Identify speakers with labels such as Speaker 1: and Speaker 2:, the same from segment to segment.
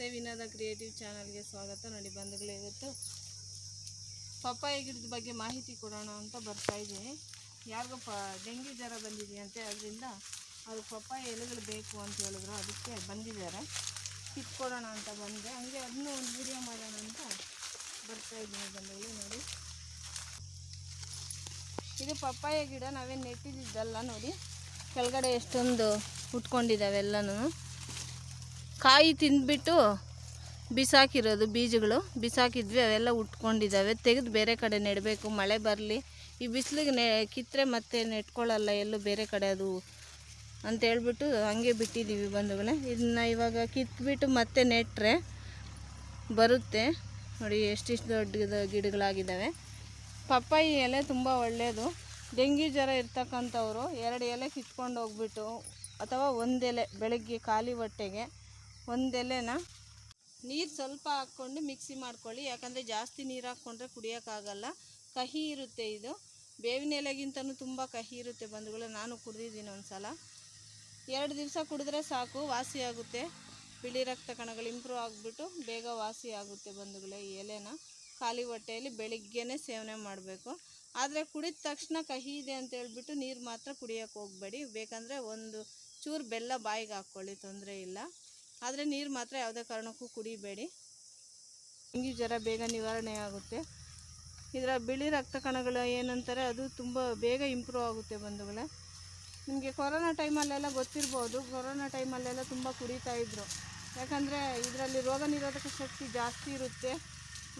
Speaker 1: ನಮಸ್ತೆ ವಿನೋದ ಕ್ರಿಯೇಟಿವ್ ಚಾನಲ್ಗೆ ಸ್ವಾಗತ. ನೋಡಿ ಬಂಧುಗಳೇ, ಇವತ್ತು ಪಪ್ಪಾಯ ಗಿಡದ ಬಗ್ಗೆ ಮಾಹಿತಿ ಕೊಡೋಣ ಅಂತ ಬರ್ತಾ ಇದ್ದೀನಿ. ಯಾರಿಗೂ ಪ ಡೆಂಗ್ಯೂ ಜ್ವರ ಬಂದಿದೆಯಂತೆ, ಅದರಿಂದ ಅವ್ರಿಗೆ ಪಪ್ಪಾಯ ಎಲೆಗಳು ಬೇಕು ಅಂತ ಹೇಳಿದ್ರು. ಅದಕ್ಕೆ ಬಂದಿದ್ದಾರೆ. ಕಿತ್ಕೊಡೋಣ ಅಂತ ಬಂದೆ ಹಂಗೆ ಅದನ್ನೂ ಒಂದು ವಿಡಿಯೋ ಮಾಡೋಣ ಅಂತ ಬರ್ತಾ ಇದ್ದೀನಿ ಬಂಧುಗಳು, ನೋಡಿ. ಇದು ಪಪ್ಪಾಯ ಗಿಡ ನಾವೇನು ನೆಟ್ಟಿದ್ದಲ್ಲ ನೋಡಿ. ಕೆಳಗಡೆ ಎಷ್ಟೊಂದು ಉಟ್ಕೊಂಡಿದ್ದಾವೆ ಎಲ್ಲನೂ. ಕಾಯಿ ತಿಂದ್ಬಿಟ್ಟು ಬಿಸಾಕಿರೋದು ಬೀಜಗಳು. ಬಿಸಾಕಿದ್ವಿ, ಅವೆಲ್ಲ ಉಟ್ಕೊಂಡಿದ್ದಾವೆ. ತೆಗೆದು ಬೇರೆ ಕಡೆ ನೆಡಬೇಕು. ಮಳೆ ಬರಲಿ. ಈ ಬಿಸಿಲಿಗೆ ನೆ, ಕಿತ್ತರೆ ಮತ್ತೆ ನೆಟ್ಕೊಳ್ಳಲ್ಲ, ಎಲ್ಲೂ ಬೇರೆ ಕಡೆ ಅದು ಅಂತ ಹೇಳ್ಬಿಟ್ಟು ಹಂಗೆ ಬಿಟ್ಟಿದ್ದೀವಿ ಬಂಧುಗಳೇ. ಇದನ್ನ ಇವಾಗ ಕಿತ್ಬಿಟ್ಟು ಮತ್ತೆ ನೆಟ್ಟರೆ ಬರುತ್ತೆ. ನೋಡಿ, ಎಷ್ಟಿಷ್ಟು ದೊಡ್ಡ ಗಿಡಗಳಾಗಿದ್ದಾವೆ. ಪಪ್ಪಾಯಿ ಎಲೆ ತುಂಬ ಒಳ್ಳೆಯದು ಡೆಂಗಿ ಜ್ವರ ಇರ್ತಕ್ಕಂಥವ್ರು ಎರಡು ಎಲೆ ಕಿತ್ಕೊಂಡು ಹೋಗ್ಬಿಟ್ಟು ಅಥವಾ ಒಂದೆಲೆ ಬೆಳಗ್ಗೆ ಖಾಲಿ ಹೊಟ್ಟೆಗೆ ಒಂದು ಎಲೆನ ನೀರು ಸ್ವಲ್ಪ ಹಾಕ್ಕೊಂಡು ಮಿಕ್ಸಿ ಮಾಡ್ಕೊಳ್ಳಿ. ಯಾಕಂದರೆ ಜಾಸ್ತಿ ನೀರು ಹಾಕ್ಕೊಂಡ್ರೆ ಕುಡಿಯೋಕ್ಕಾಗಲ್ಲ ಕಹಿ ಇರುತ್ತೆ ಇದು. ಬೇವಿನ ಎಲೆಗಿಂತನೂ ತುಂಬ ಕಹಿ ಇರುತ್ತೆ ಬಂಧುಗಳು. ನಾನು ಕುಡಿದಿದ್ದೀನಿ ಒಂದು ಸಲ ಎರಡು ದಿವಸ ಕುಡಿದ್ರೆ ಸಾಕು, ವಾಸಿ ಆಗುತ್ತೆ. ಬಿಳಿ ರಕ್ತ ಕಣಗಳು ಇಂಪ್ರೂವ್ ಆಗಿಬಿಟ್ಟು ಬೇಗ ವಾಸಿ ಆಗುತ್ತೆ ಬಂಧುಗಳೇ ಈ ಎಲೆನ. ಖಾಲಿ ಹೊಟ್ಟೆಯಲ್ಲಿ ಬೆಳಿಗ್ಗೆನೇ ಸೇವನೆ ಮಾಡಬೇಕು. ಆದರೆ ಕುಡಿದ ತಕ್ಷಣ ಕಹಿ ಇದೆ ಅಂತ ಹೇಳ್ಬಿಟ್ಟು ನೀರು ಮಾತ್ರ ಕುಡಿಯೋಕ್ಕೆ ಹೋಗಬೇಡಿ. ಬೇಕಂದರೆ ಒಂದು ಚೂರು ಬೆಲ್ಲ ಬಾಯಿಗೆ ಹಾಕ್ಕೊಳ್ಳಿ, ತೊಂದರೆ ಇಲ್ಲ. ಆದರೆ ನೀರು ಮಾತ್ರ ಯಾವುದೇ ಕಾರಣಕ್ಕೂ ಕುಡಿಬೇಡಿ. ಡೆಂಗ್ಯೂ ಜ್ವರ ಬೇಗ ನಿವಾರಣೆ ಆಗುತ್ತೆ. ಇದರ ಬಿಳಿ ರಕ್ತ ಕಣಗಳು ಏನಂತಾರೆ ಅದು ತುಂಬ ಬೇಗ ಇಂಪ್ರೂವ್ ಆಗುತ್ತೆ ಬಂಧುಗಳೇ. ನಿಮಗೆ ಕೊರೋನಾ ಟೈಮಲ್ಲೆಲ್ಲ ಗೊತ್ತಿರ್ಬೋದು, ಕೊರೋನಾ ಟೈಮಲ್ಲೆಲ್ಲ ತುಂಬ ಕುಡಿತಾ ಇದ್ದರು ಯಾಕಂದರೆ ಇದರಲ್ಲಿ ರೋಗ ನಿರೋಧಕ ಶಕ್ತಿ ಜಾಸ್ತಿ ಇರುತ್ತೆ.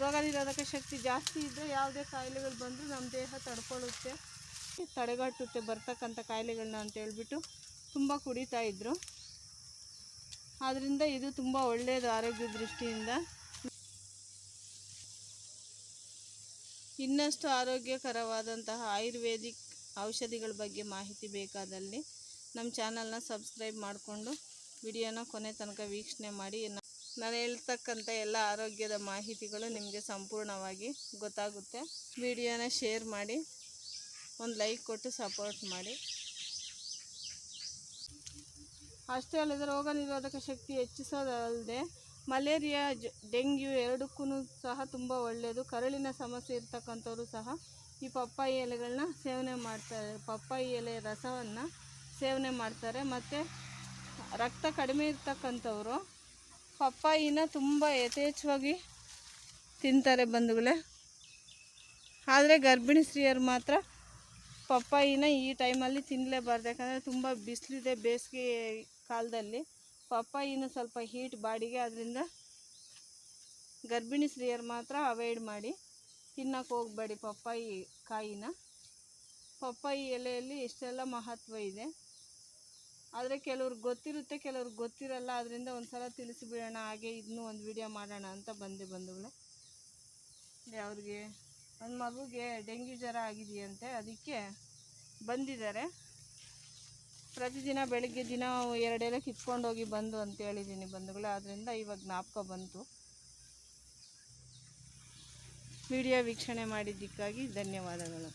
Speaker 1: ರೋಗ ನಿರೋಧಕ ಶಕ್ತಿ ಜಾಸ್ತಿ ಇದ್ದರೆ ಯಾವುದೇ ಕಾಯಿಲೆಗಳು ಬಂದರೂ ನಮ್ಮ ದೇಹ ತಡ್ಕೊಳ್ಳುತ್ತೆ ತಡೆಗಟ್ಟುತ್ತೆ ಬರ್ತಕ್ಕಂಥ ಕಾಯಿಲೆಗಳನ್ನ ಅಂತ ಹೇಳ್ಬಿಟ್ಟು ತುಂಬ ಕುಡಿತಾ ಇದ್ರು. ಆದ್ದರಿಂದ ಇದು ತುಂಬ ಒಳ್ಳೆಯದು ಆರೋಗ್ಯ ದೃಷ್ಟಿಯಿಂದ. ಇನ್ನಷ್ಟು ಆರೋಗ್ಯಕರವಾದಂತಹ ಆಯುರ್ವೇದಿಕ್ ಔಷಧಿಗಳ ಬಗ್ಗೆ ಮಾಹಿತಿ ಬೇಕಾದಲ್ಲಿ ನಮ್ಮ ಚಾನಲ್ನ ಸಬ್ಸ್ಕ್ರೈಬ್ ಮಾಡಿಕೊಂಡು ವಿಡಿಯೋನ ಕೊನೆ ತನಕ ವೀಕ್ಷಣೆ ಮಾಡಿ. ನಾನು ಹೇಳ್ತಕ್ಕಂಥ ಎಲ್ಲ ಆರೋಗ್ಯದ ಮಾಹಿತಿಗಳು ನಿಮಗೆ ಸಂಪೂರ್ಣವಾಗಿ ಗೊತ್ತಾಗುತ್ತೆ. ವಿಡಿಯೋನ ಶೇರ್ ಮಾಡಿ, ಒಂದು ಲೈಕ್ ಕೊಟ್ಟು ಸಪೋರ್ಟ್ ಮಾಡಿ. ಅಷ್ಟೇ ಅಲ್ಲದೆ ರೋಗ ನಿರೋಧಕ ಶಕ್ತಿ ಹೆಚ್ಚಿಸೋದಲ್ಲದೆ ಮಲೇರಿಯಾ ಡೆಂಗ್ಯೂ ಎರಡಕ್ಕೂ ಸಹ ತುಂಬ ಒಳ್ಳೆಯದು ಕರುಳಿನ ಸಮಸ್ಯೆ ಇರ್ತಕ್ಕಂಥವ್ರು ಸಹ ಈ ಪಪ್ಪಾಯಿ ಎಲೆಗಳನ್ನ ಸೇವನೆ ಮಾಡ್ತಾರೆ. ಪಪ್ಪಾಯಿ ಎಲೆ ರಸವನ್ನು ಸೇವನೆ ಮಾಡ್ತಾರೆ. ಮತ್ತು ರಕ್ತ ಕಡಿಮೆ ಇರ್ತಕ್ಕಂಥವ್ರು ಪಪ್ಪಾಯಿನ ತುಂಬ ಯಥೇಚ್ಛವಾಗಿ ತಿಂತಾರೆ ಬಂಧುಗಳೇ. ಆದರೆ ಗರ್ಭಿಣಿ ಸ್ತ್ರೀಯರು ಮಾತ್ರ ಪಪ್ಪಾಯಿನ ಈ ಟೈಮಲ್ಲಿ ತಿನ್ನಲೇಬಾರ್ದು ಯಾಕಂದರೆ ತುಂಬ ಬಿಸಿಲಿದೆ ಬೇಸಿಗೆ ಕಾಲದಲ್ಲಿ. ಪಪ್ಪಾಯಿನ ಸ್ವಲ್ಪ ಹೀಟ್ ಬಾಡಿಗೆ, ಅದರಿಂದ ಗರ್ಭಿಣಿ ಸ್ತ್ರೀಯರು ಮಾತ್ರ ಅವಾಯ್ಡ್ ಮಾಡಿ ತಿನ್ನೋಕೆ ಹೋಗಬೇಡಿ ಪಪ್ಪಾಯಿ ಕಾಯಿನ. ಪಪ್ಪಾಯಿ ಎಲೆಯಲ್ಲಿ ಇಷ್ಟೆಲ್ಲ ಮಹತ್ವ ಇದೆ. ಆದರೆ ಕೆಲವ್ರಿಗೆ ಗೊತ್ತಿರುತ್ತೆ, ಕೆಲವ್ರಿಗೆ ಗೊತ್ತಿರಲ್ಲ. ಅದರಿಂದ ಒಂದು ಸಲ ತಿಳಿಸಿಬಿಡೋಣ, ಹಾಗೆ ಇದನ್ನೂ ಒಂದು ವಿಡಿಯೋ ಮಾಡೋಣ ಅಂತ ಬಂದೆ ಬಂದವಳೆ ಅವ್ರಿಗೆ ಒಂದು ಮಗುಗೆ ಡೆಂಗ್ಯೂ ಜ್ವರ ಆಗಿದೆಯಂತೆ, ಅದಕ್ಕೆ ಬಂದಿದ್ದಾರೆ. ಪ್ರತಿದಿನ ಬೆಳಗ್ಗೆ ದಿನ ಎರಡೆಲೆ ಕಿತ್ಕೊಂಡು ಹೋಗಿ ಬಂದು ಅಂತ ಹೇಳಿದ್ದೀನಿ ಬಂಧುಗಳು ಆದ್ದರಿಂದ ಇವಾಗ ಜ್ಞಾಪಕ ಬಂತು. ವಿಡಿಯೋ ವೀಕ್ಷಣೆ ಮಾಡಿದ್ದಕ್ಕಾಗಿ ಧನ್ಯವಾದಗಳು.